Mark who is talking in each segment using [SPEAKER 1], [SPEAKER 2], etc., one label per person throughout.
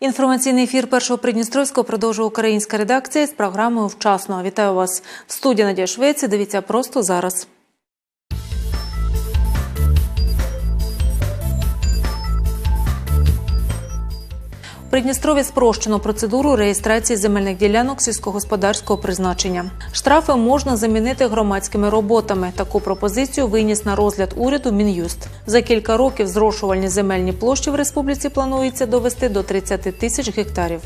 [SPEAKER 1] Інформаційний ефір першого Придністровського продовжує українська редакція з програмою Вчасно. Вітаю вас в студії Надія Швеці. Дивіться просто зараз. Придністрові спрощено процедуру реєстрації земельних ділянок сільськогосподарського призначення. Штрафи можна замінити громадськими роботами. Таку пропозицію виніс на розгляд уряду Мін'юст. За кілька років зрошувальні земельні площі в республіці планується довести до 30 тисяч гектарів.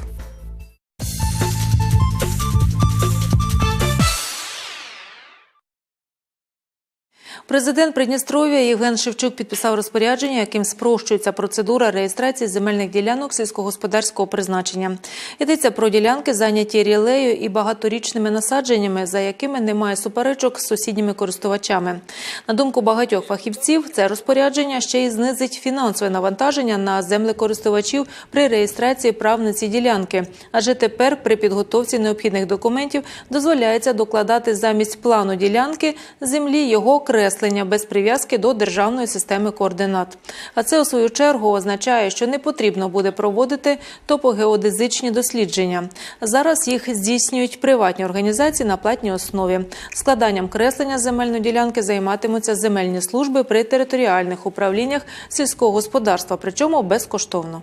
[SPEAKER 1] Президент Придністров'я Євген Шевчук підписав розпорядження, яким спрощується процедура реєстрації земельних ділянок сільськогосподарського призначення. Йдеться про ділянки, зайняті рілею і багаторічними насадженнями, за якими немає суперечок з сусідніми користувачами. На думку багатьох фахівців, це розпорядження ще й знизить фінансове навантаження на землекористувачів при реєстрації прав на ці ділянки. Адже тепер при підготовці необхідних документів дозволяється докладати замість плану ділянки землі його креслення без прив'язки до державної системи координат. А це у свою чергу означає, що не потрібно буде проводити топогеодезичні дослідження. Зараз їх здійснюють приватні організації на платній основі. Складанням креслення земельної ділянки займатимуться земельні служби при територіальних управліннях сільського господарства, причому безкоштовно.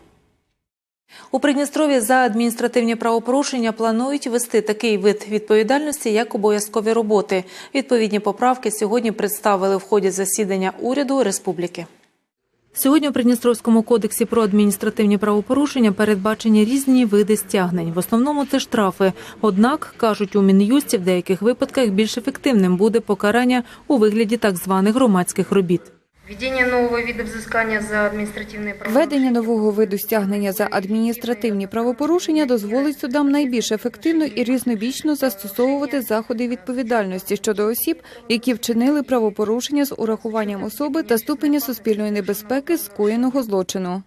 [SPEAKER 1] У Придністрові за адміністративні правопорушення планують ввести такий вид відповідальності, як обов'язкові роботи. Відповідні поправки сьогодні представили в ході засідання уряду республіки. Сьогодні у Придністровському кодексі про адміністративні правопорушення передбачені різні види стягнень. В основному це штрафи. Однак кажуть у мін'юсті в деяких випадках більш ефективним буде покарання у вигляді так званих громадських робіт.
[SPEAKER 2] Введення нового виду взискання за адміністративне
[SPEAKER 3] Введення нового виду стягнення за адміністративні правопорушення дозволить судам найбільш ефективно і різнобічно застосовувати заходи відповідальності щодо осіб, які вчинили правопорушення з урахуванням особи та ступеня суспільної небезпеки скоєного злочину.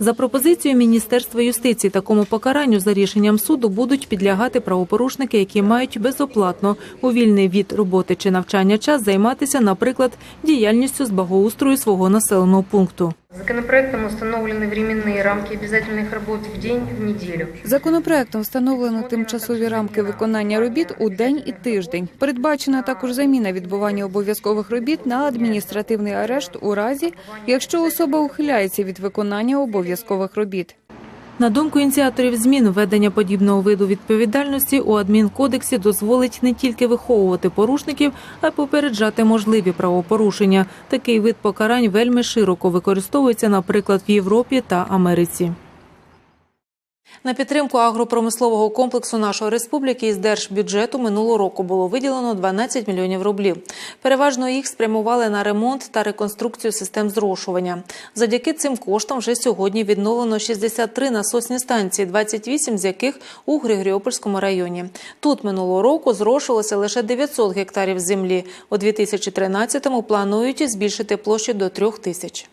[SPEAKER 1] За пропозицією Міністерства юстиції такому покаранню за рішенням суду будуть підлягати правопорушники, які мають безоплатно у вільний від роботи чи навчання час займатися, наприклад, діяльністю з благоустрою свого населеного пункту.
[SPEAKER 2] Законопроектом установлены временные рамки обязательных работ в день, в неделю.
[SPEAKER 3] Законопроектом встановлено тимчасові рамки виконання робіт у день і тиждень. Передбачена також заміна відбування обов'язкових робіт на адміністративний арешт у разі, якщо особа ухиляється від виконання обов'язкових робіт.
[SPEAKER 1] На думку ініціаторів змін, введення подібного виду відповідальності у адмінкодексі дозволить не тільки виховувати порушників, а й попереджати можливі правопорушення. Такий вид покарань вельми широко використовується, наприклад, в Європі та Америці. На підтримку агропромислового комплексу нашої республіки із держбюджету минулого року було виділено 12 мільйонів рублів. Переважно їх спрямували на ремонт та реконструкцію систем зрошування. Завдяки цим коштам вже сьогодні відновлено 63 насосні станції, 28 з яких у Григоріопольському районі. Тут минулого року зрошувалося лише 900 гектарів землі. У 2013-му планують збільшити площу до 3 тисяч.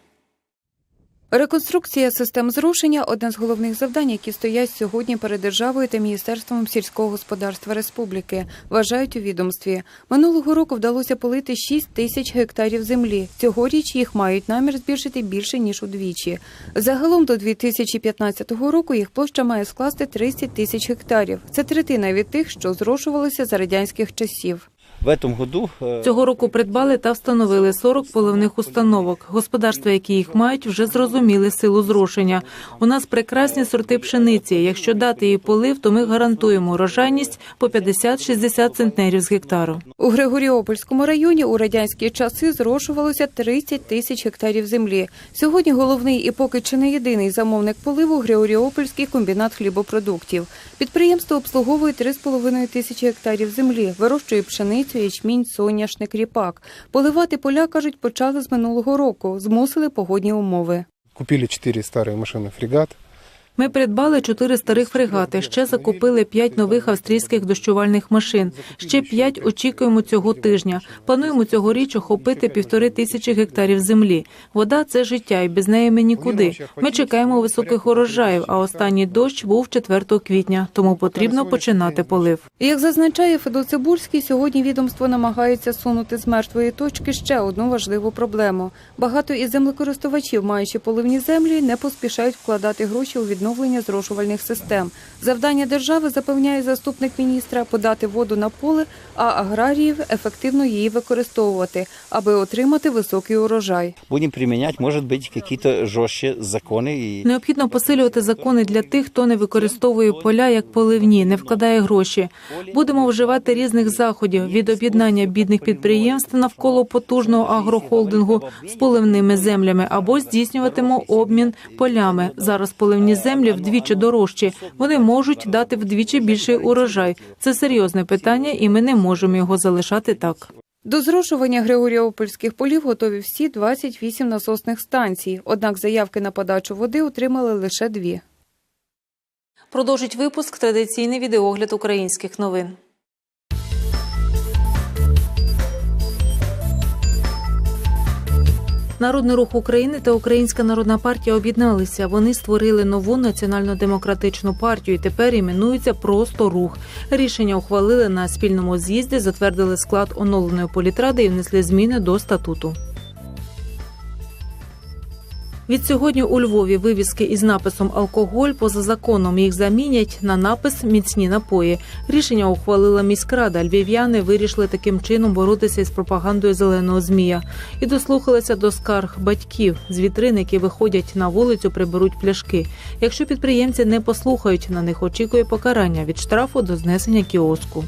[SPEAKER 3] Реконструкція систем зрушення одне з головних завдань, які стоять сьогодні перед державою та міністерством сільського господарства республіки. Вважають у відомстві. Минулого року вдалося полити 6 тисяч гектарів землі. Цьогоріч їх мають намір збільшити більше ніж удвічі. Загалом до 2015 року їх площа має скласти 30 тисяч гектарів. Це третина від тих, що зрошувалися за радянських часів.
[SPEAKER 4] В этом году э,
[SPEAKER 1] Цього року придбали та встановили 40 поливних установок. Господарства, які їх мають, вже зрозуміли силу зрошення. У нас прекрасні сорти пшениці. Якщо дати їй полив, то ми гарантуємо урожайність по 50-60 центнерів з гектару.
[SPEAKER 3] У Григоріопольському районі у радянські часи зрошувалося 30 тисяч гектарів землі. Сьогодні головний і поки чи не єдиний замовник поливу Григоріопольський комбінат хлібопродуктів. Підприємство обслуговує 3,5 тисячі гектарів землі, вирощує пшеницю, ячмінь, соняшник, ріпак. Поливати поля, кажуть, почали з минулого року. Змусили погодні умови.
[SPEAKER 5] Купили четыре старые машины «Фрегат».
[SPEAKER 1] Ми придбали чотири старих фрегати. Ще закупили п'ять нових австрійських дощувальних машин. Ще п'ять очікуємо цього тижня. Плануємо цьогоріч охопити півтори тисячі гектарів землі. Вода це життя, і без неї ми нікуди. Ми чекаємо високих урожаїв. А останній дощ був 4 квітня, тому потрібно починати полив.
[SPEAKER 3] Як зазначає Федо Цибульський, сьогодні відомство намагається сунути з мертвої точки ще одну важливу проблему. Багато із землекористувачів, маючи поливні землі, не поспішають вкладати гроші у відновлення відновлення зрошувальних систем. Завдання держави запевняє заступник міністра подати воду на поле, а аграріїв ефективно її використовувати, аби отримати високий урожай.
[SPEAKER 4] Будем применять, может быть, какие-то жестче законы
[SPEAKER 1] Необхідно посилювати закони для тих, хто не використовує поля як поливні, не вкладає гроші. Будемо вживати різних заходів від об'єднання бідних підприємств навколо потужного агрохолдингу з поливними землями або здійснюватимо обмін полями. Зараз поливні землі вдвічі дорожчі. Вони можуть дати вдвічі більший урожай. Це серйозне питання, і ми не можемо його залишати так.
[SPEAKER 3] До зрошування Григоріопольських полів готові всі 28 насосних станцій. Однак заявки на подачу води отримали лише дві.
[SPEAKER 1] Продовжить випуск традиційний відеогляд українських новин. Народний рух України та Українська народна партія об'єдналися. Вони створили нову національно-демократичну партію. і Тепер іменується просто рух. Рішення ухвалили на спільному з'їзді, затвердили склад оновленої політради і внесли зміни до статуту. Від сьогодні у Львові вивіски із написом Алкоголь поза законом їх замінять на напис Міцні напої. Рішення ухвалила міськрада. Львів'яни вирішили таким чином боротися із пропагандою зеленого змія і дослухалися до скарг батьків. З вітрин, які виходять на вулицю, приберуть пляшки. Якщо підприємці не послухають, на них очікує покарання від штрафу до знесення кіоску.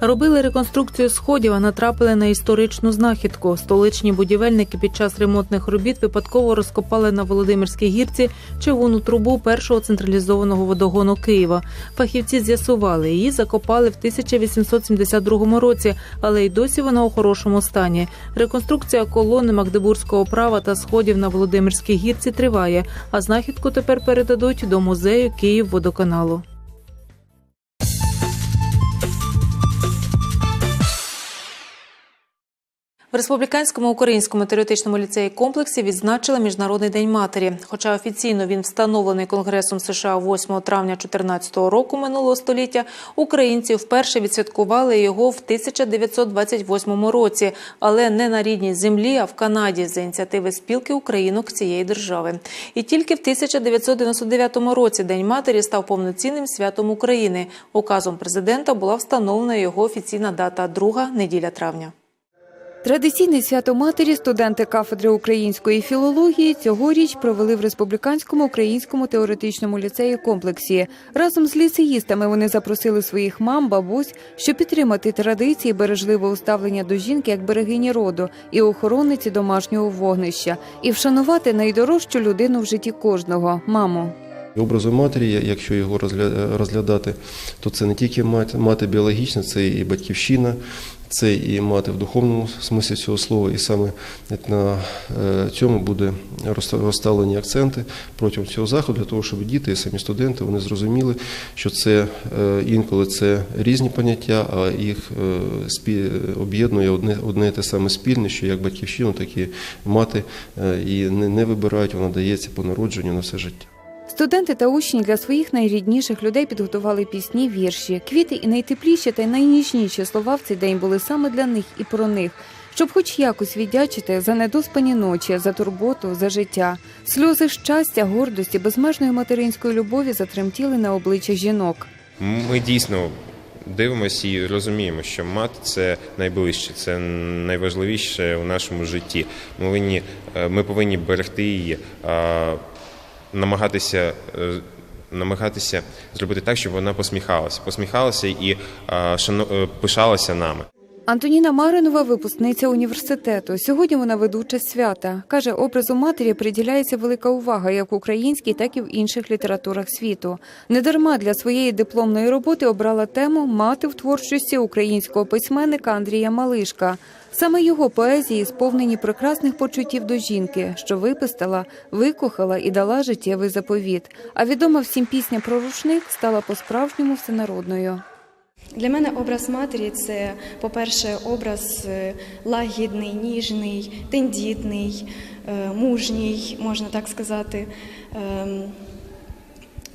[SPEAKER 1] Робили реконструкцію сходів, а натрапили на історичну знахідку. Столичні будівельники під час ремонтних робіт випадково розкопали на Володимирській гірці човунну трубу першого централізованого водогону Києва. Фахівці з'ясували, її закопали в 1872 році, але й досі вона у хорошому стані. Реконструкція колони Магдебурзького права та сходів на Володимирській гірці триває, а знахідку тепер передадуть до музею Київводоканалу. Республіканському українському теоретичному ліцеї комплексі відзначили Міжнародний день матері. Хоча офіційно він встановлений Конгресом США 8 травня 2014 року минулого століття, українці вперше відсвяткували його в 1928 році, але не на рідній землі, а в Канаді за ініціативи спілки українок цієї держави. І тільки в 1999 році День матері став повноцінним святом України. Указом президента була встановлена його офіційна дата друга неділя травня.
[SPEAKER 3] Традиційне свято матері студенти кафедри української філології цьогоріч провели в республіканському українському теоретичному ліцеї комплексі. Разом з ліцеїстами вони запросили своїх мам, бабусь, щоб підтримати традиції бережливого ставлення до жінки як берегині роду і охоронниці домашнього вогнища, і вшанувати найдорожчу людину в житті кожного маму.
[SPEAKER 6] Образу матері, якщо його розгля- розглядати, то це не тільки мати біологічна, це і батьківщина, це і мати в духовному смислі цього слова. І саме на е, цьому буде розста- розставлені акценти протягом цього заходу, для того, щоб діти і самі студенти вони зрозуміли, що це е, інколи це різні поняття, а їх е, об'єднує одне, одне те саме спільне, що як батьківщину, так і мати е, і не вибирають, вона дається по народженню на все життя.
[SPEAKER 3] Студенти та учні для своїх найрідніших людей підготували пісні, вірші, квіти і найтепліші та найніжніші слова в цей день були саме для них і про них, щоб хоч якось віддячити за недоспані ночі, за турботу, за життя. Сльози щастя, гордості, безмежної материнської любові затремтіли на обличчя жінок.
[SPEAKER 7] Ми дійсно дивимося і розуміємо, що мати це найближче, це найважливіше у нашому житті. Ми повинні, е, берегти її, намагатися. е, Намагатися зробити так, щоб вона посміхалася, посміхалася і шано, е, пишалася нами.
[SPEAKER 3] Антоніна Маринова, випускниця університету. Сьогодні вона ведуча свята. Каже, образу матері приділяється велика увага як в українській, так і в інших літературах світу. Недарма для своєї дипломної роботи обрала тему Мати в творчості українського письменника Андрія Малишка. Саме його поезії сповнені прекрасних почуттів до жінки, що випистала, викохала і дала життєвий заповіт. А відома всім пісня про рушник стала по-справжньому всенародною.
[SPEAKER 8] Для мене образ матері це, по-перше, образ е, лагідний, ніжний, тендітний, е, мужній, можна так сказати. Ем,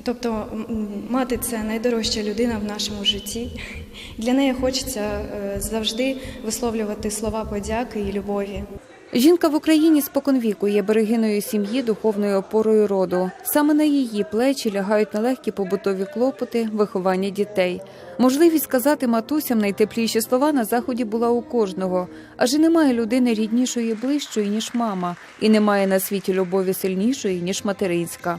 [SPEAKER 8] Тобто мати це найдорожча людина в нашому житті. Для неї хочеться е, завжди висловлювати слова подяки і любові.
[SPEAKER 3] Жінка в Україні споконвіку є берегиною сім'ї, духовною опорою роду. Саме на її плечі лягають нелегкі побутові клопоти, виховання дітей. Можливість сказати матусям найтепліші слова на заході була у кожного, адже немає людини ріднішої ближчої ніж мама, і немає на світі любові сильнішої ніж материнська.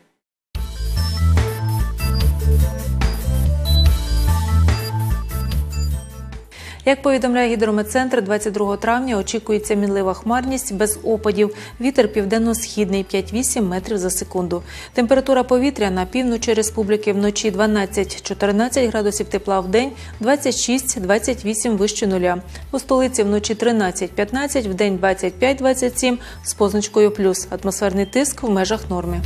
[SPEAKER 1] Як повідомляє гідрометцентр, 22 травня очікується мінлива хмарність без опадів. Вітер південно-східний 5-8 метрів за секунду. Температура повітря на півночі республіки вночі 12-14 градусів тепла в день, 26-28 вище нуля. У столиці вночі 13-15, в день 25-27 з позначкою плюс. Атмосферний тиск в межах норми.